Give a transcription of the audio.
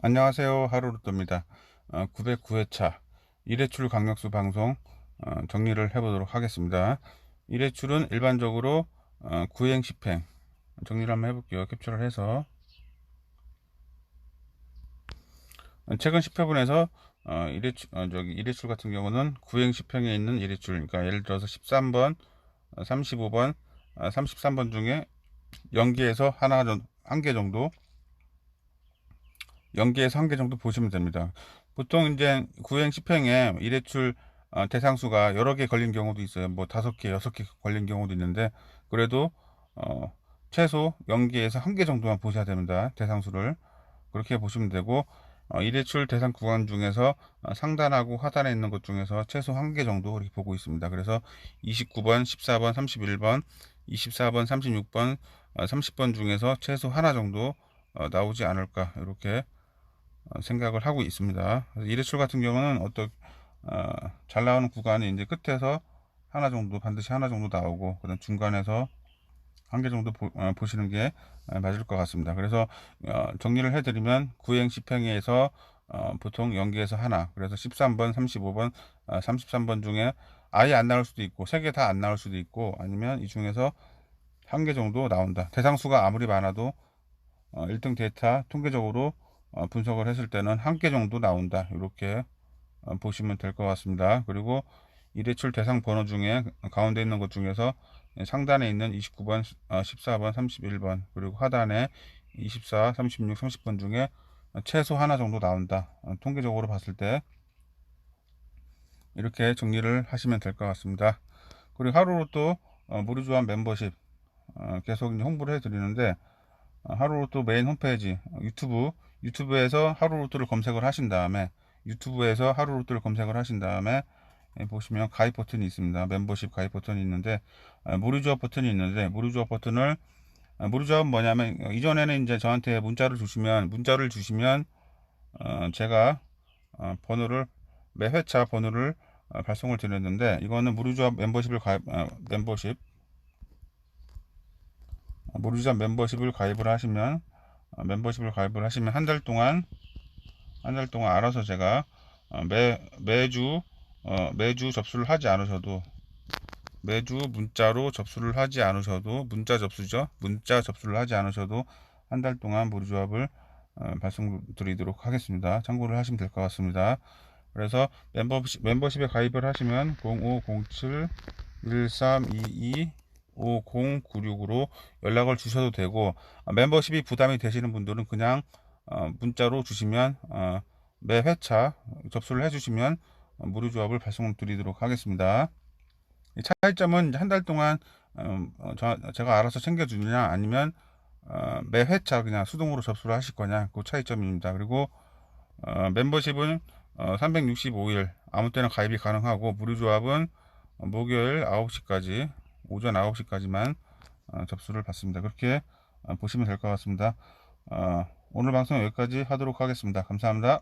안녕하세요. 하루루또입니다. 어, 909회차 1회출 강력수 방송 어, 정리를 해보도록 하겠습니다. 1회출은 일반적으로 어, 구행 10행 정리를 한번 해볼게요. 캡처를 해서 어, 최근 10회분에서 어, 1회출, 어, 저기 1회출 같은 경우는 구행 10행에 있는 1회출 그러니까 예를 들어서 13번, 어, 35번, 어, 33번 중에 연기에서 하나 한 개 정도 연계에서 한 개 정도 보시면 됩니다. 보통 이제 구행 10행에 일회출 어, 대상수가 여러 개 걸린 경우도 있어요. 뭐 다섯 개, 여섯 개 걸린 경우도 있는데 그래도 어, 최소 연계에서 한 개 정도만 보셔야 됩니다. 대상수를 그렇게 보시면 되고 어, 일회출 대상 구간 중에서 어, 상단하고 하단에 있는 것 중에서 최소 한 개 정도 이렇게 보고 있습니다. 그래서 29번, 14번, 31번, 24번, 36번, 어, 30번 중에서 최소 하나 정도 어, 나오지 않을까 이렇게 어, 생각을 하고 있습니다. 일회출 같은 경우는 어떤 어, 잘 나오는 구간이 이제 끝에서 하나 정도 반드시 하나 정도 나오고 그다음 중간에서 한 개 정도 보, 어, 시는게 어, 맞을 것 같습니다. 그래서 어, 정리를 해드리면 구행 10행에서 어, 보통 연계에서 하나 그래서 13번, 35번, 어, 33번 중에 아예 안 나올 수도 있고 세 개 다 안 나올 수도 있고 아니면 이 중에서 한 개 정도 나온다. 대상수가 아무리 많아도 어, 1등 데이터 통계적으로 어, 분석을 했을 때는 한 개 정도 나온다. 이렇게 어, 보시면 될 것 같습니다. 그리고 일회출 대상 번호 중에 가운데 있는 것 중에서 상단에 있는 29번, 14번, 31번 그리고 하단에 24, 36, 30번 중에 최소 하나 정도 나온다. 어, 통계적으로 봤을 때 이렇게 정리를 하시면 될 것 같습니다. 그리고 하루로 또 무료 조합 멤버십 계속 홍보를 해 드리는데 하루로 또 메인 홈페이지 유튜브 유튜브에서 하루로또를 검색을 하신 다음에 유튜브에서 하루로또를 검색을 하신 다음에 예, 보시면 가입 버튼이 있습니다. 멤버십 가입 버튼이 있는데 아, 무료 조합 버튼이 있는데 무료 조합 버튼을 아, 무료 조합은 뭐냐면 어, 이전에는 이제 저한테 문자를 주시면 문자를 주시면 어, 제가 어, 번호를 매 회차 번호를 어, 발송을 드렸는데 이거는 무료 조합 멤버십을 가입 어, 멤버십 무료 조합 멤버십을 가입을 하시면 어, 멤버십을 가입을 하시면 한 달 동안 한 달 동안 알아서 제가 어, 매 매주 어, 매주 접수를 하지 않으셔도 매주 문자로 접수를 하지 않으셔도 문자 접수죠? 문자 접수를 하지 않으셔도 한 달 동안 무료 조합을 어, 발송 드리도록 하겠습니다. 참고를 하시면 될 것 같습니다. 그래서 멤버십, 멤버십에 가입을 하시면 0507 1322 5096으로 연락을 주셔도 되고 어, 멤버십이 부담이 되시는 분들은 그냥 어, 문자로 주시면 어, 매 회차 접수를 해주시면 어, 무료 조합을 발송 드리도록 하겠습니다. 차이점은 한 달 동안 제가 알아서 챙겨주느냐 아니면 어, 매 회차 그냥 수동으로 접수를 하실 거냐 그 차이점입니다. 그리고 멤버십은 365일 아무 때나 가입이 가능하고 무료 조합은 목요일 9시까지 오전 9시까지만 어, 접수를 받습니다. 그렇게 어, 보시면 될 것 같습니다. 어, 오늘 방송 여기까지 하도록 하겠습니다. 감사합니다.